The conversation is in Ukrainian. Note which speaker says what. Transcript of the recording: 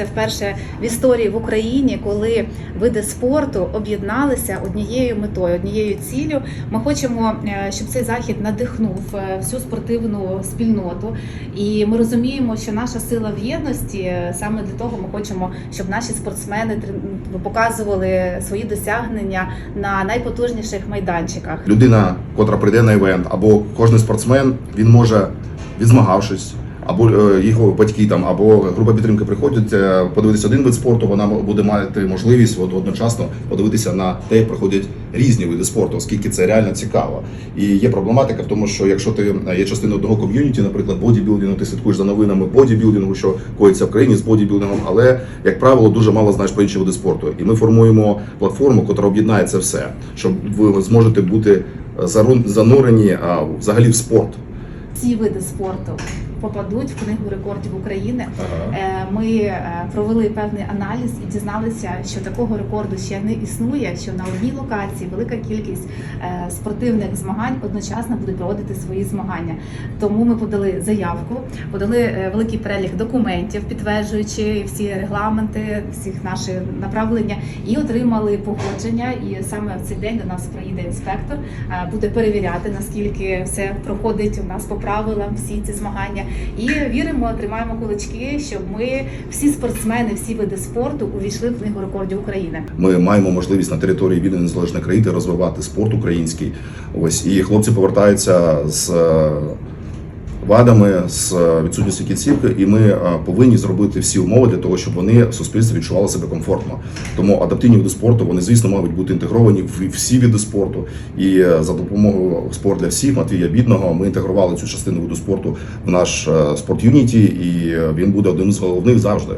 Speaker 1: це вперше в історії в Україні, коли види спорту об'єдналися однією метою, однією ціллю. Ми хочемо, е, щоб цей захід надихнув е, всю спортивну спільноту, і ми розуміємо, що наша сила в єдності е, саме для того, ми хочемо, щоб наші спортсмени показували свої досягнення на найпотужніших майданчиках.
Speaker 2: людина, котра прийде на івент, або кожен спортсмен, він може відзмагавшись, або е, його батьки там, або група підтримки приходять подивитися один вид спорту. Вона буде мати можливість от, одночасно подивитися на те, як проходять різні види спорту, оскільки це реально цікаво. І є проблематика в тому, що якщо ти е, є частиною одного ком'юніті, наприклад, бодібілдингу, ти слідкуєш за новинами бодібілдингу, що коїться в країні з бодібілдингом, але як правило дуже мало знаєш про інші види спорту. І ми формуємо платформу, яка об'єднає це все, щоб ви зможете бути занурені взагалі в спорт.
Speaker 1: Ці види спорту попадуть в книгу рекордів України. Е, Ми е, провели певний аналіз і дізналися, що такого рекорду ще не існує. Що на одній локації велика кількість е, спортивних змагань одночасно будуть проводити свої змагання. Тому ми подали заявку, подали великий перелік документів, підтверджуючи всі регламенти, всіх наші направлення, і отримали погодження. І саме в цей день до нас приїде інспектор, буде перевіряти наскільки все проходить у нас по правилам, всі ці змагання. І віримо, тримаємо кулачки, щоб ми всі спортсмени, всі види спорту увійшли в книгу рекордів України.
Speaker 2: Ми маємо можливість на території вільної незалежної країни розвивати спорт український. Ось і хлопці повертаються з е, вадами, з е, відсутністю кінцівки, і ми е, повинні зробити всі умови для того, щоб вони в суспільстві відчували себе комфортно. Тому адаптивні види спорту вони, звісно, мають бути інтегровані в всі види спорту. І е, за допомогою спорт для всіх Матвія Бідного ми інтегрували цю частину виду спорту в наш спорт юніті, і він буде одним з головних завжди.